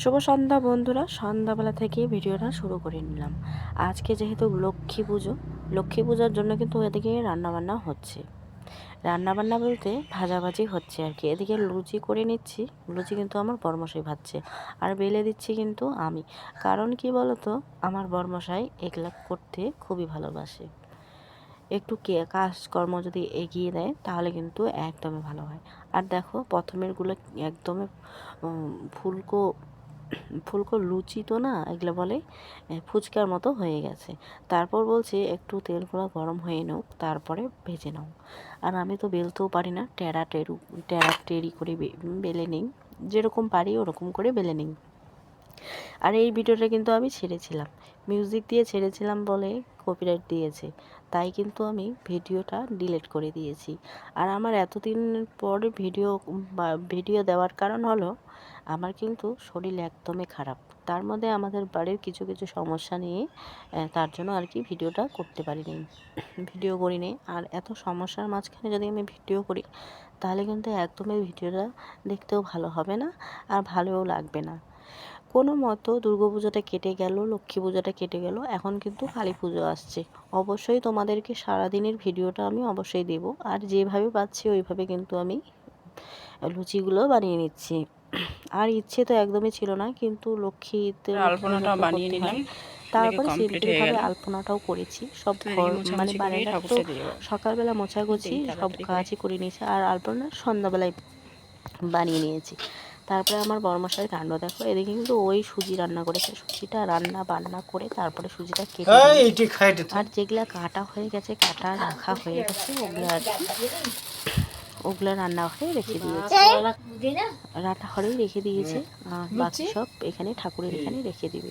শুভ সন্ধ্যা বন্ধুরা। সন্ধ্যাবেলা থেকে ভিডিওটা শুরু করে নিলাম। আজকে যেহেতু লক্ষ্মী পুজো, লক্ষ্মী পূজার জন্য কিন্তু এদিকে রান্নাবান্না হচ্ছে। রান্নাবান্না বলতে ভাজাভাজি হচ্ছে আর কি এদিকে লুচি করে নিচ্ছি। লুচি কিন্তু আমার বরমশাই ভাজছে। আর বেলে দিচ্ছি কিন্তু আমি। কারণ কি বলতো, আমার বরমশাই এগুলা করতে খুবই ভালোবাসে। একটু কে, কাজকর্ম যদি এগিয়ে দেয়, তাহলে কিন্তু একদমই ভালো হয়। আর দেখো, প্রথমেরগুলো একদমই ফুলকো ফুলকো লুচি তো না, এগুলো বলে ফুচকার মতো হয়ে গেছে। তারপর বলছে, একটু তেলগুলো গরম হয়ে নাও, তারপরে ভেজে নাও। আর আমি তো বেলতেও পারি না, টেরা টেরু, টেরা টেরি করে বেলে নিই। যেরকম পারি ওরকম করে বেলে নিই। আর এই ভিডিওটা কিন্তু আমি ছেড়েছিলাম। মিউজিক দিয়ে ছেড়েছিলাম বলে কপিরাইট দিয়েছে। তাই কিন্তু আমি ভিডিওটা ডিলিট করে দিয়েছি। আর আমার এতদিন পর ভিডিও ভিডিও দেওয়ার কারণ হলো, আমার কিন্তু শরীর একদমই খারাপ। তার মধ্যে আমাদের বাড়ির কিছু কিছু সমস্যা নিয়ে তার জন্য আর কি ভিডিওটা করতে পারিনি। ভিডিও করিনি। আর এত সমস্যার মাঝখানে যদি আমি ভিডিও করি, তাহলে কিন্তু একদমই ভিডিওটা দেখতেও ভালো হবে না, আর ভালোও লাগবে না। কোনো মতো দুর্গা পুজোটা কেটে গেল লক্ষ্মী পুজোটা কেটে গেল এখন কিন্তু কালী পুজো আসছে। অবশ্যই তোমাদেরকে সারাদিনের ভিডিওটা আমি অবশ্যই দেব আর যেভাবে পাচ্ছি ওইভাবে কিন্তু আমি লুচিগুলো বানিয়ে নিচ্ছি। আর ইচ্ছে তো একদমই ছিল না কিন্তু লক্ষ্মীতে আলপনাটা বানিয়ে নিলাম তারপরে সিম্পলভাবে আলপনাটাও করেছি সব ঘর মানে বাড়িটা তো সকালবেলা মোছাগুছি সব কাজই করে নিয়েছি আর আলপনা সন্ধ্যাবেলায় বানিয়ে নিয়েছি। তারপরে আমার বড়মশাই কাণ্ড দেখো এদিকে কিন্তু ওই সুজি রান্না করেছে সুজিটা রান্না বান্না করে তারপরে সুজিটা কেটে আর যেগুলা কাটা হয়ে গেছে কাটা রাখা হয়ে গেছে ওগুলো আর ওগুলো রান্না হয়ে রেখে দিয়েছে। রান্না ঘরেই রেখে দিয়েছে। আর বাকি সব এখানে ঠাকুরের এখানে রেখে দিবে।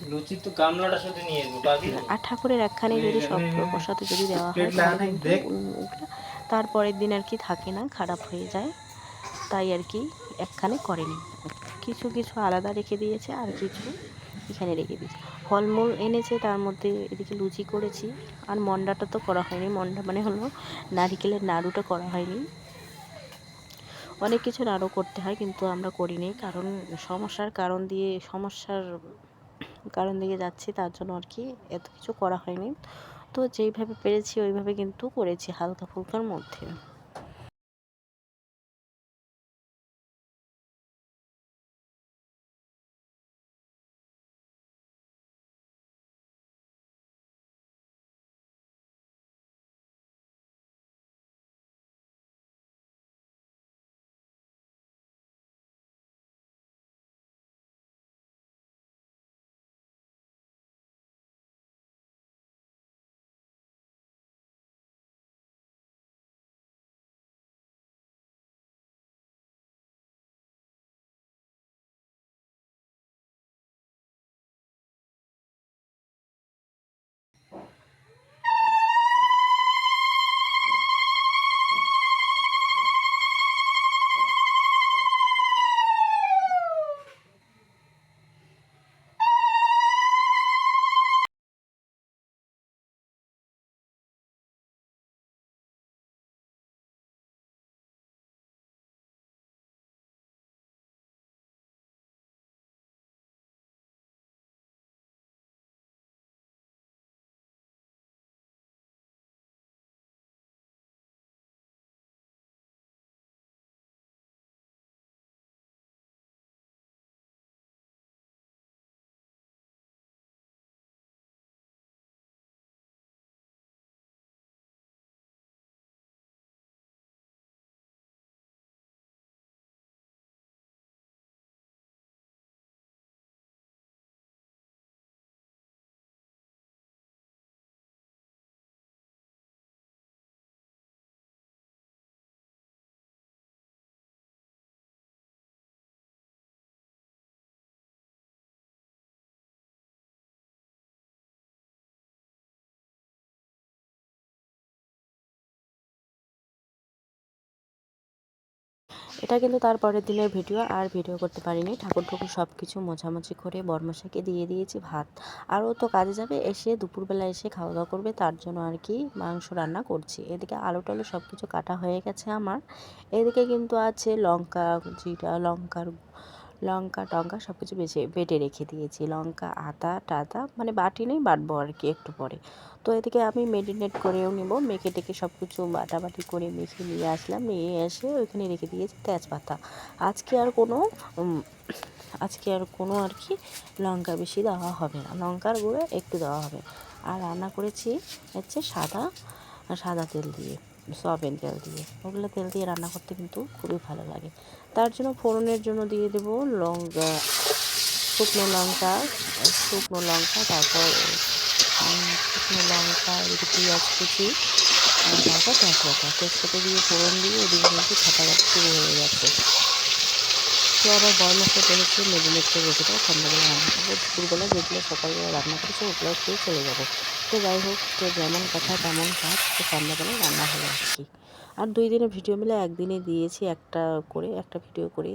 আর ঠাকুরের একখানে যদি সব প্রসাদ যদি দেওয়া হয় তারপরের দিন আর কি থাকে না খারাপ হয়ে যায়। তাই আর কি। একখানে করেনি। কিছু কিছু আলাদা রেখে দিয়েছে আর কিছু এখানে রেখে দিয়েছে। ফলমূল এনেছে, তার মধ্যে এদিকে লুচি করেছি। আর মন্ডাটা তো করা হয়নি, মন্ডা মানে হলো নারিকেলের নাড়ুটা করা হয়নি। অনেক কিছু নাড়ু করতে হয়, কিন্তু আমরা করিনি। কারণ সমস্যার কারণ দিয়ে, সমস্যার কারণ দিকে যাচ্ছি, তার জন্য আর কি এত কিছু করা হয়নি। তো যেইভাবে পেরেছি, ওইভাবে কিন্তু করেছি হালকা ফুলকার মধ্যে। এটা কিন্তু তার পরের দিনের ভিডিও, আর ভিডিও করতে পারিনি। ঠাকুর ঠাকুর সব কিছু মোছামুছি করে বর্মশাকে দিয়ে দিয়েছি ভাত। আর ও তো কাজে যাবে, এসে দুপুরবেলা এসে খাওয়া দাওয়া করবে, তার জন্য আর কি মাংস রান্না করছি। এদিকে আলু টালু সব কিছু কাটা হয়ে গেছে আমার। এদিকে কিন্তু আছে লঙ্কা, জিরা, লঙ্কার লঙ্কা টঙ্কা সব কিছু বেছে, বেটে রেখে দিয়েছি। লঙ্কা, আদা, টাদা মানে বাটি নেই, বাটবো আর কি একটু পরে। তো এদিকে আমি মেরিনেট করেও নিব, মেখে টেকে সব কিছু বাটাবাটি করে মেখে নিয়ে আসলাম, নিয়ে এসে ওইখানে রেখে দিয়েছি তেজপাতা। আজকে আর কোনো আজকে আর কোনো আর কি লঙ্কা বেশি দেওয়া হবে না। লঙ্কার গুঁড়ো একটু দেওয়া হবে। আর রান্না করেছি হচ্ছে সাদা সাদা তেল দিয়ে। সয়াবিন তেল দিয়ে। ওগুলো তেল দিয়ে রান্না করতে কিন্তু খুবই ভালো লাগে। তার জন্য ফোড়নের জন্য দিয়ে দেব লঙ্কা, শুকনো লঙ্কা শুকনো লঙ্কা, তারপর শুকনো লঙ্কা, এদিকে পেঁয়াজ কুচি তারপর তেজপাতা তেজপাতা দিয়ে ফোড়ন দিয়ে ওদিকে কিন্তু খাটা শুরু হয়ে যাচ্ছে। তো আবার বড় মশলা করেছি মেরিনেট করে রেখে সন্ধ্যাবেলা রান্না করব। দুপুরবেলা যেগুলো সকালবেলা রান্না করেছি ওগুলো খেয়ে চলে যাব। তো যাই হোক, তো যেমন কথা তেমন কাজ, তো সন্ধ্যাবেলায় রান্না হয়ে কি। আর দুই দিনের ভিডিও মিলে একদিনে দিয়েছি একটা করে, একটা ভিডিও করে